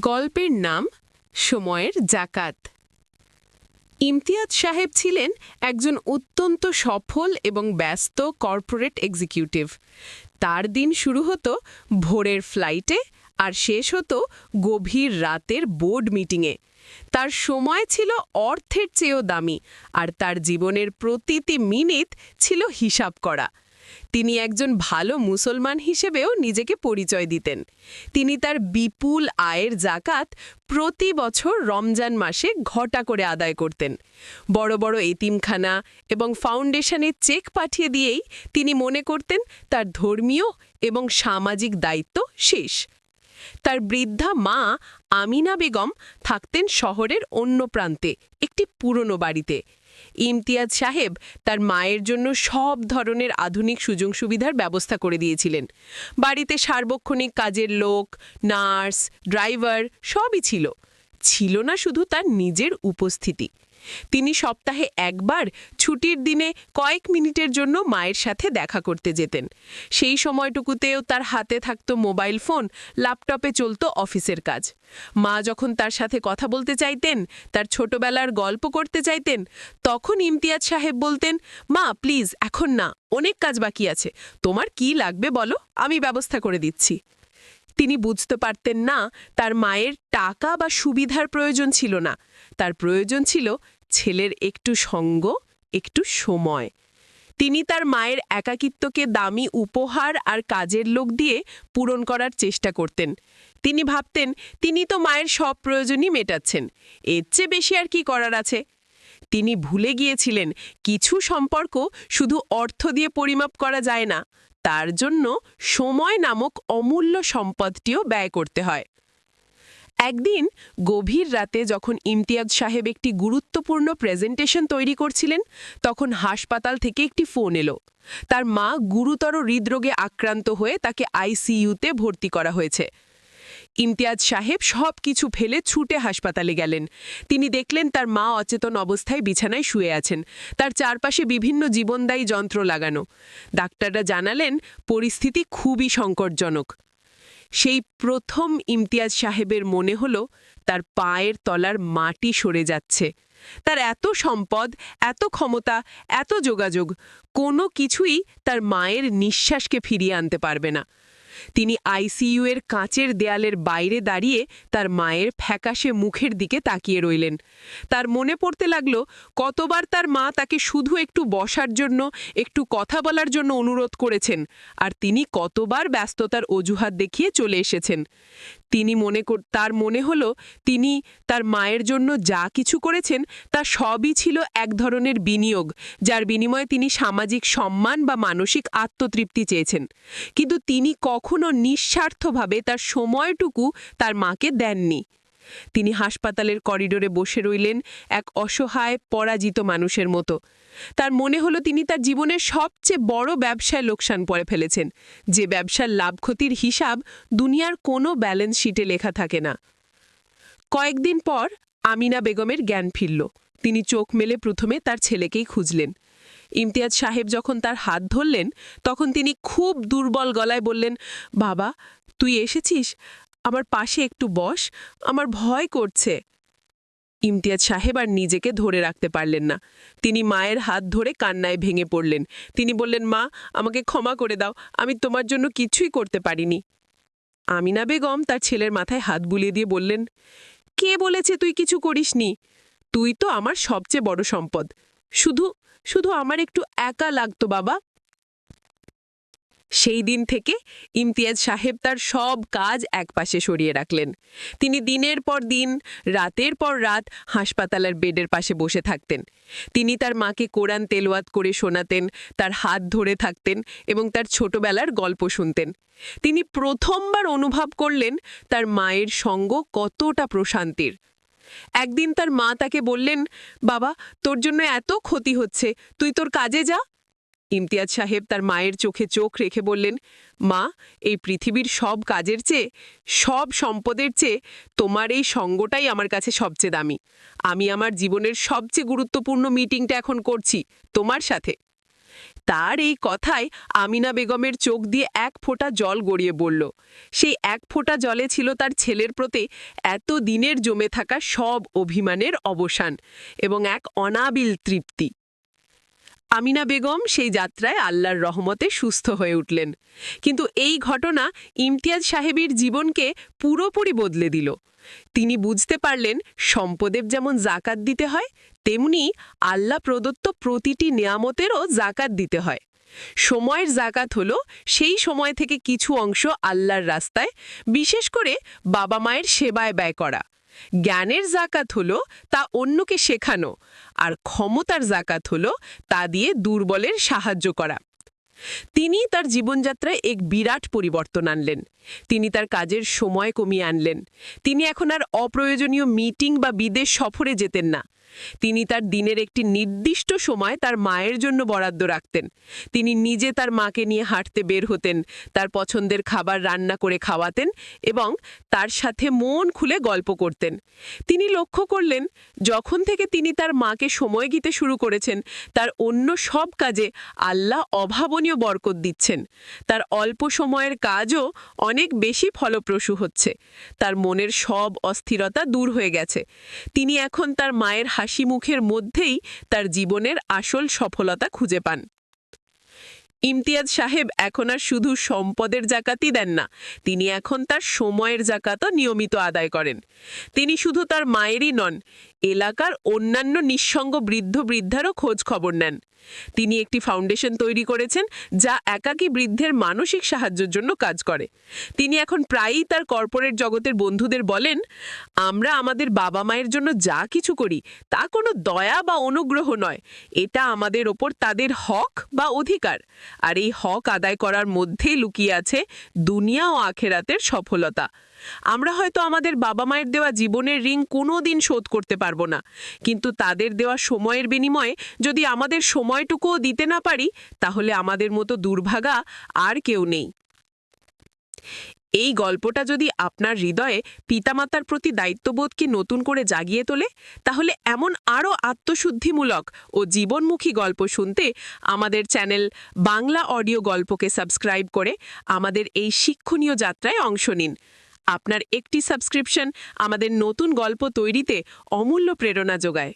গল্পের নাম সময়ের জাকাত। ইমতিয়াজ সাহেব ছিলেন একজন অত্যন্ত সফল এবং ব্যস্ত কর্পোরেট এক্সিকিউটিভ। তার দিন শুরু হতো ভোরের ফ্লাইটে আর শেষ হতো গভীর রাতের বোর্ড মিটিংয়ে। তার সময় ছিল অর্থের চেয়েও দামি আর তার জীবনের প্রতিটি মিনিট ছিল হিসাব করা। তিনি একজন ভালো মুসলমান হিসেবেও নিজেকে পরিচয় দিতেন। তিনি তার বিপুল আয়ের জাকাত প্রতি বছর রমজান মাসে ঘটা করে আদায় করতেন। বড় বড় এতিমখানা এবং ফাউন্ডেশনের চেক পাঠিয়ে দিয়েই তিনি মনে করতেন তার ধর্মীয় এবং সামাজিক দায়িত্ব শেষ। তার বৃদ্ধা মা আমিনা বেগম থাকতেন শহরের অন্য প্রান্তে, একটি পুরনো বাড়িতে। ইমতিয়াজ সাহেব তার মায়ের জন্য সব ধরনের আধুনিক সুযোগ সুবিধার ব্যবস্থা করে দিয়েছিলেন। বাড়িতে সার্বক্ষণিক কাজের লোক, নার্স, ড্রাইভার সবই ছিল। ছিল না শুধু তার নিজের উপস্থিতি। তিনি সপ্তাহে একবার ছুটির দিনে কয়েক মিনিটের জন্য মায়ের সাথে দেখা করতে যেতেন। সেই সময়টুকুতেও তার হাতে থাকত মোবাইল ফোন, ল্যাপটপে চলত অফিসের কাজ। মা যখন তার সাথে কথা বলতে চাইতেন, তার ছোটবেলার গল্প করতে চাইতেন, তখন ইমতিয়াজ সাহেব বলতেন, মা, প্লিজ, এখন না, অনেক কাজ বাকি আছে। তোমার কি লাগবে বলো? আমি ব্যবস্থা করে দিচ্ছি। তিনি বুঝতে পারতেন না তার মায়ের টাকা বা সুবিধার প্রয়োজন ছিল না। তার প্রয়োজন ছিল ছেলের একটু সঙ্গ, একটু সময়। তিনি তার মায়ের একাকিত্বকে দামি উপহার আর কাজের লোক দিয়ে পূরণ করার চেষ্টা করতেন। তিনি ভাবতেন, তিনি তো মায়ের সব প্রয়োজনই মেটাচ্ছেন, এর চেয়ে বেশি আর কি করার আছে? তিনি ভুলে গিয়েছিলেন, কিছু সম্পর্ক শুধু অর্থ দিয়ে পরিমাপ করা যায় না। তার জন্য সময় নামক অমূল্য সম্পদটিও ব্যয় করতে হয়। একদিন গভীর রাতে যখন ইমতিয়াজ সাহেব একটি গুরুত্বপূর্ণ প্রেজেন্টেশন তৈরি করছিলেন, তখন হাসপাতাল থেকে একটি ফোন এলো। তার মা গুরুতর হৃদরোগে আক্রান্ত হয়ে তাকে আইসিইউতে ভর্তি করা হয়েছে। ইমতিয়াজ সাহেব সব কিছু ফেলে ছুটে হাসপাতালে গেলেন। তিনি দেখলেন তার মা অচেতন অবস্থায় বিছানায় শুয়ে আছেন। তার চারপাশে বিভিন্ন জীবনদায়ী যন্ত্র লাগানো। ডাক্তাররা জানালেন, পরিস্থিতি খুবই সংকটজনক। সেই প্রথম ইমতিয়াজ সাহেবের মনে হলো, তার পায়ের তলার মাটি সরে যাচ্ছে। তার এত সম্পদ, এত ক্ষমতা, এত যোগাযোগ, কোনো কিছুই তার মায়ের নিঃশ্বাসকে ফিরিয়ে আনতে পারবে না। তিনি আইসিইউ এর কাঁচের দেয়ালের বাইরে দাঁড়িয়ে তার মায়ের ফ্যাকাশে মুখের দিকে তাকিয়ে রইলেন। তার মনে পড়তে লাগল, কতবার তার মা তাকে শুধু একটু বসার জন্য, একটু কথা বলার জন্য অনুরোধ করেছেন, আর তিনি কতবার ব্যস্ততার অজুহাত দেখিয়ে চলে এসেছেন। তিনি মনে তার মনে হলো তিনি তার মায়ের জন্য যা কিছু করেছেন, তা সবই ছিল এক ধরনের বিনিয়োগ, যার বিনিময়ে তিনি সামাজিক সম্মান বা মানসিক আত্মতৃপ্তি চেয়েছেন। কিন্তু তিনি কখনো নিঃস্বার্থভাবে তার সময়টুকু তার মাকে দেননি। তিনি হাসপাতালের করিডোরে বসে রইলেন এক অসহায়, পরাজিত মানুষের মতো। তার মনে হলো তিনি তার জীবনের সবচেয়ে বড় ব্যবসায় লোকসান পড়ে ফেলেছেন। যে ব্যবসার লাভ ক্ষতির হিসাব দুনিয়ার কোনো ব্যালেন্স শিটে লেখা থাকে না। কয়েকদিন পর আমিনা বেগমের জ্ঞান ফিরল। তিনি চোখ মেলে প্রথমে তার ছেলেকেই খুঁজলেন। ইমতিয়াজ সাহেব যখন তার হাত ধরলেন, তখন তিনি খুব দুর্বল গলায় বললেন, বাবা, তুই এসেছিস? আমার পাশে একটু বস, আমার ভয় করছে। ইমতিয়াজ সাহেব আর নিজেকে ধরে রাখতে পারলেন না। তিনি মায়ের হাত ধরে কান্নায় ভেঙে পড়লেন। তিনি বললেন, মা, আমাকে ক্ষমা করে দাও, আমি তোমার জন্য কিছুই করতে পারিনি। আমিনা বেগম তার ছেলের মাথায় হাত বুলিয়ে দিয়ে বললেন, কে বলেছে তুই কিছু করিসনি? তুই তো আমার সবচেয়ে বড় সম্পদ। শুধু শুধু আমার একটু একা লাগতো বাবা। সেই দিন থেকে ইমতিয়াজ সাহেব তার সব কাজ একপাশে সরিয়ে রাখলেন। তিনি দিনের পর দিন, রাতের পর রাত হাসপাতালের বেডের পাশে বসে থাকতেন। তিনি তার মাকে কোরআন তেলোয়াত করে শোনাতেন, তার হাত ধরে থাকতেন এবং তার ছোটবেলার গল্প শুনতেন। তিনি প্রথমবার অনুভব করলেন তার মায়ের সঙ্গ কতটা প্রশান্তির। একদিন তার মা তাকে বললেন, বাবা, তোর জন্য এত ক্ষতি হচ্ছে, তুই তোর কাজে যা ইমতিয়াজ সাহেব তার মায়ের চোখে চোখ রেখে বললেন, মা, এই পৃথিবীর সব কাজের চেয়ে, সব সম্পদের চেয়ে তোমার এই সঙ্গটাই আমার কাছে সবচেয়ে দামি। আমি আমার জীবনের সবচেয়ে গুরুত্বপূর্ণ মিটিংটা এখন করছি তোমার সাথে। তার এই কথায় আমিনা বেগমের চোখ দিয়ে এক ফোঁটা জল গড়িয়ে পড়ল। সেই এক ফোঁটা জলে ছিল তার ছেলের প্রতি এত দিনের জমে থাকা সব অভিমানের অবসান এবং এক অনাবিল তৃপ্তি। আমিনা বেগম সেই যাত্রায় আল্লাহর রহমতে সুস্থ হয়ে উঠলেন। কিন্তু এই ঘটনা ইমতিয়াজ সাহেবের জীবনকে পুরোপুরি বদলে দিল। তিনি বুঝতে পারলেন, সম্পদের যেমন জাকাত দিতে হয়, তেমনি আল্লাহ প্রদত্ত প্রতিটি নিয়ামতেরও জাকাত দিতে হয়। সময়ের জাকাত হলো সেই সময় থেকে কিছু অংশ আল্লাহর রাস্তায়, বিশেষ করে বাবা মায়ের সেবায় ব্যয় করা। জ্ঞানের জাকাত হলো তা অন্যকে শেখানো, আর ক্ষমতার জাকাত হলো তা দিয়ে দুর্বলের সাহায্য করা। তিনি তার জীবনযাত্রায় এক বিরাট পরিবর্তন আনলেন। তিনি তার কাজের সময় কমিয়ে আনলেন। তিনি এখন আর অপ্রয়োজনীয় মিটিং বা বিদেশ সফরে যেতেন না। তিনি তার দিনের একটি নির্দিষ্ট সময় তার মায়ের জন্য বরাদ্দ রাখতেন। তিনি নিজে তার মাকে নিয়ে হাঁটতে বের হতেন, তার পছন্দের খাবার রান্না করে খাওয়াতেন এবং তার সাথে মন খুলে গল্প করতেন। তিনি লক্ষ্য করলেন, যখন থেকে তিনি তার মাকে সময় দিতে শুরু করেছেন, তার অন্য সব কাজে আল্লাহ অভাবনীয় বরকত দিচ্ছেন। তার অল্প সময়ের কাজও অনেক বেশি ফলপ্রসূ হচ্ছে। তার মনের সব অস্থিরতা দূর হয়ে গেছে। তিনি এখন তার মায়ের হাসি মুখের মধ্যেই তার জীবনের আসল সফলতা খুঁজে পান। ইমতিয়াজ সাহেব এখন আর শুধু সম্পদের জাকাতই দেন না, তিনি এখন তার সময়ের জাকাতও নিয়মিত আদায় করেন। তিনি শুধু তার মায়েরই নন, এলাকার অন্যান্য নিঃসঙ্গ বৃদ্ধ বৃদ্ধারও খোঁজ খবর নেন। তিনি একটি ফাউন্ডেশন তৈরি করেছেন যা একাকী বৃদ্ধের মানসিক সাহায্যের জন্য কাজ করে। তিনি এখন প্রায়ই তার কর্পোরেট জগতের বন্ধুদের বলেন, আমরা আমাদের বাবা মায়ের জন্য যা কিছু করি, তা কোনো দয়া বা অনুগ্রহ নয়। এটা আমাদের ওপর তাদের হক বা অধিকার। আর এই হক আদায় করার মধ্যেই লুকিয়ে আছে দুনিয়া ও আখেরাতের সফলতা। আমরা হয়তো আমাদের বাবা মায়ের দেওয়া জীবনের ঋণ কোনো দিন শোধ করতে পারব না। কিন্তু তাদের দেওয়া সময়ের বিনিময়ে যদি আমাদের সময়টুকুও দিতে না পারি, তাহলে আমাদের মতো দুর্ভাগা আর কেউ নেই। এই গল্পটা যদি আপনার হৃদয়ে পিতামাতার প্রতি দায়িত্ববোধকে নতুন করে জাগিয়ে তোলে, তাহলে এমন আরও আত্মশুদ্ধিমূলক ও জীবনমুখী গল্প শুনতে আমাদের চ্যানেল বাংলা অডিও গল্পকে সাবস্ক্রাইব করে আমাদের এই শিক্ষণীয় যাত্রায় অংশ নিন। আপনার একটি সাবস্ক্রিপশন আমাদের নতুন গল্প তৈরিতে অমূল্য প্রেরণা যোগায়।